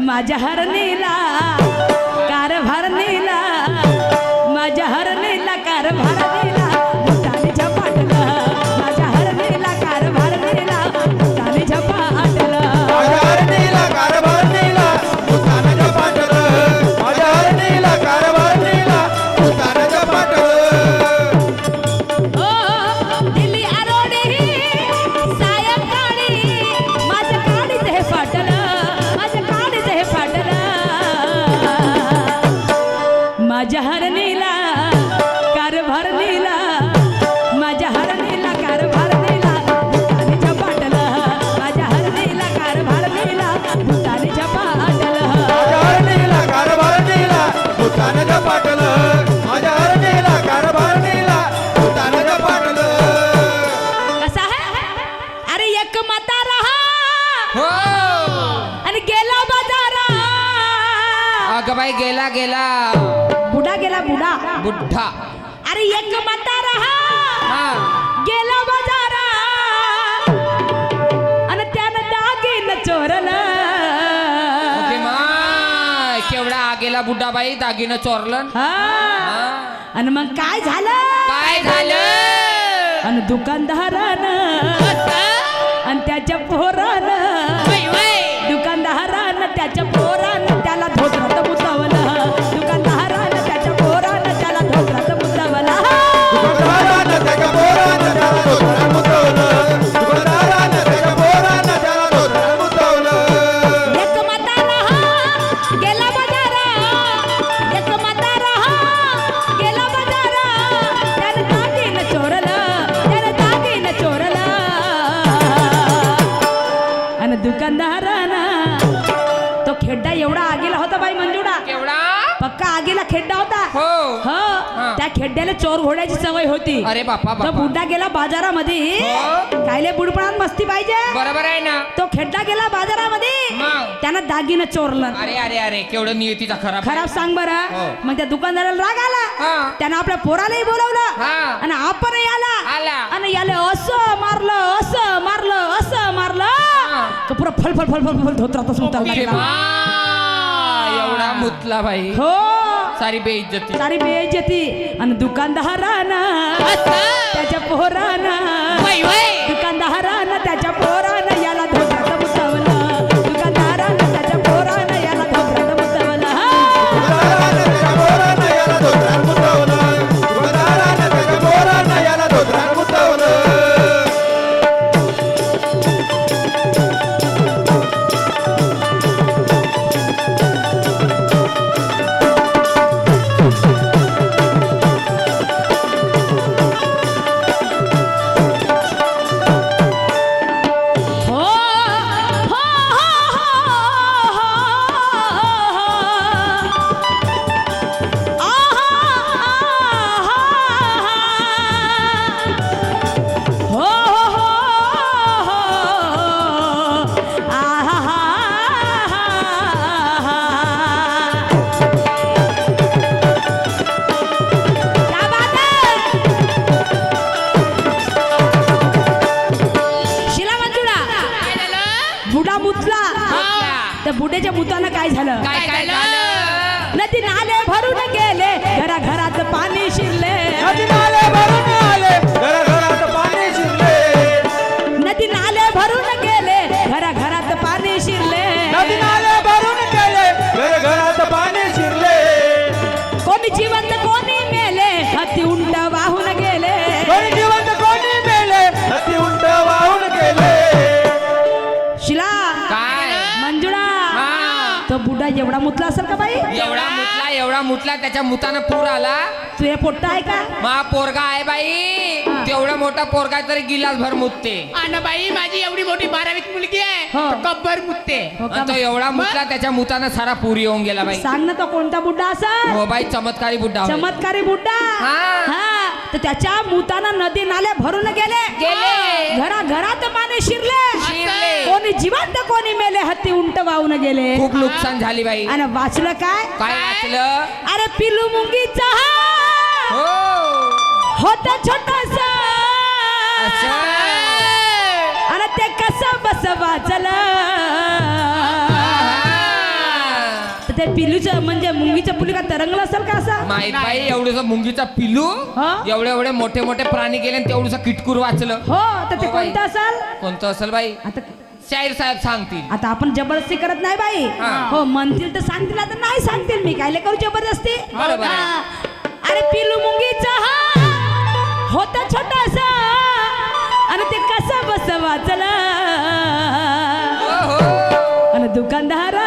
माझ्या हरणीला कारभार एक माता रहा। हो. आणि गेला बाजारा। अगं बाई गेला गेला. बुडा गेला बुडा बुड्ढा अरे एक माता रहा। गेला बाजारा। आणि त्यानं दागिन चोरलं। ओके माय. केवढा आगेला बुड्ढा बाई दागिनं चोरलं. हा. आणि मग काय झालं? काय झालं? आणि दुकानदारानं आणि त्याच्या पोरानं खेड्डा होता. हो. हो. त्या खेड्ड्याला चोर घोड्याची सवय होती. अरे बापा तो बापा बुड्डा गेला बाजारामध्ये. हो. कायले बुडपणात मस्ती पाहिजे. बरोबर आहे ना. तो खेड्डा गेला बाजारामध्ये. मग? त्यानं दागिनं चोरलं. अरे अरे अरे केवढं नियतीचा खराब खराब सांग हो. बरं मग त्या दुकानदाराला राग आला. हा. त्यानं आपल्या पोरालाही बोलवलं. हा. आणि आपण आला. आला. आणि याला असं मारलं असं मारलं असं मारलं. का पुरं फल फल फल फल फल ओके गेला. माय. एवढा मुतला बाई. हो. सारी बेइज्जती. सारी बेइज्जती. आणि दुकानदारानं त्याच्या पोरानं दुकानदारानं त्याच्या पोरानं त्या बुड्याच्या मुतानं काय झालं? काय काय झालं? नदी नाले भरून गेले घरा घरात पाणी शिरले. नदी नाले भरून एवढा मुतला असेल का बाई? एवढा मुतला एवढा मुतला त्याच्या मुतानं पूर आला. तू हे पोट्टा आहे का? मा पोरगा आहे बाई. तेवढा मोठा पोरगा आहे तरी गिलास भर मुतते. आणि बाई माझी एवढी मोठी बारावीत मुलगी आहे. हो. तो कब्बर मुतते. हो का आणि तो एवढा मुतला त्याच्या मुतानं सारा पूर येऊन गेला बाई. सांग ना तो कोणता बुड्डा असेल? हो बाई चमत्कारी बुड्ढा होय. चमत्कारी बुड्डा हा. हा. तर त्याच्या मुतानं नदी नाले भरून गेले. गेले. घरा घरात पाणी शिरले जिवंत कोणी मेले हत्ती उंट वाहून गेले. खूप नुकसान झाली बाई. आणि वाचलं काय? काय वाचलं? अरे पिलू मुंगीचा हो. होत छोटस. आणि ते कसं बस वाचलं? ते पिलूचं म्हणजे मुंगीचं पुली का तरंगलं असेल का असं? माहीत बाई एवढंसं मुंगीचा पिलू हा? एवढे एवढे मोठे मोठे प्राणी गेले तेवढंसं किटकूर वाचलं. हो तर ते हो. कोणतं असेल? कोणतं असेल बाई? आता शाहीर साहेब सांगतील आता आपण जबरदस्ती करत नाही बाई हा. म्हणतील तर सांगतील आता नाही सांगतील मी काय करू जबरदस्ती बरोबर आहे. हा. अरे पिलू मुंगीचा हा होता छोटासा आणि ते कसं बस वाचलं हो, हो. आणि दुकानदाराना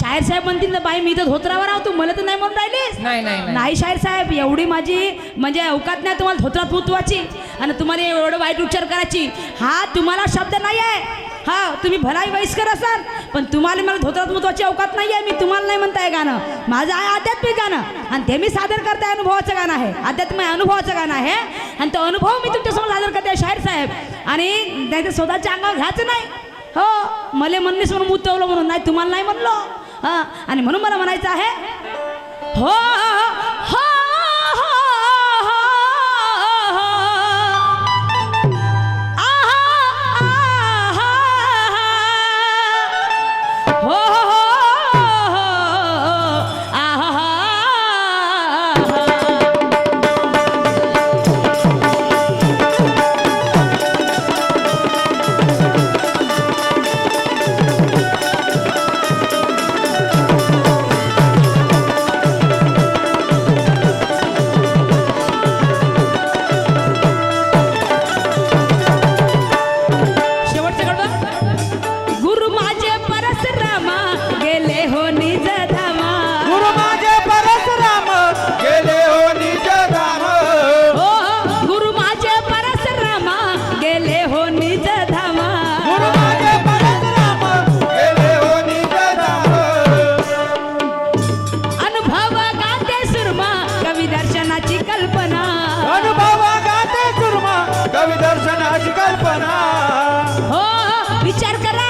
शाहीर साहेब म्हणतील ना बाई मी तर धोत्रावर आहो तू मला तर नाही म्हणून राहिलीस नाही नाही शाहीर साहेब एवढी माझी म्हणजे अवकात नाही तुम्हाला धोत्रात मुतवाची आणि तुम्हाला एवढं वाईट उच्चार करायची. हा तुम्हाला शब्द नाही आहे हा तुम्ही भलाई वयस्कर असाल पण तुम्हाला मला धोत्रात मुतवाची अवकात नाही आहे मी तुम्हाला नाही म्हणताय गाणं. माझं आहे आध्यात्मिक गाणं. आणि ते मी सादर करताय अनुभवाचं गाणं आहे. आध्यात्मिक अनुभवाचं गाणं आहे. आणि तो अनुभव मी तुमच्यासमोर सादर करते शाहीर साहेब. आणि नाही तर स्वतःच्या अंगावर घ्यायचं नाही. हो मले म्हणलीस म्हणून मुतवलं म्हणून. नाही तुम्हाला नाही म्हणलो. आणि म्हणून मला म्हणायचं आहे हो हो. हो. विचार करा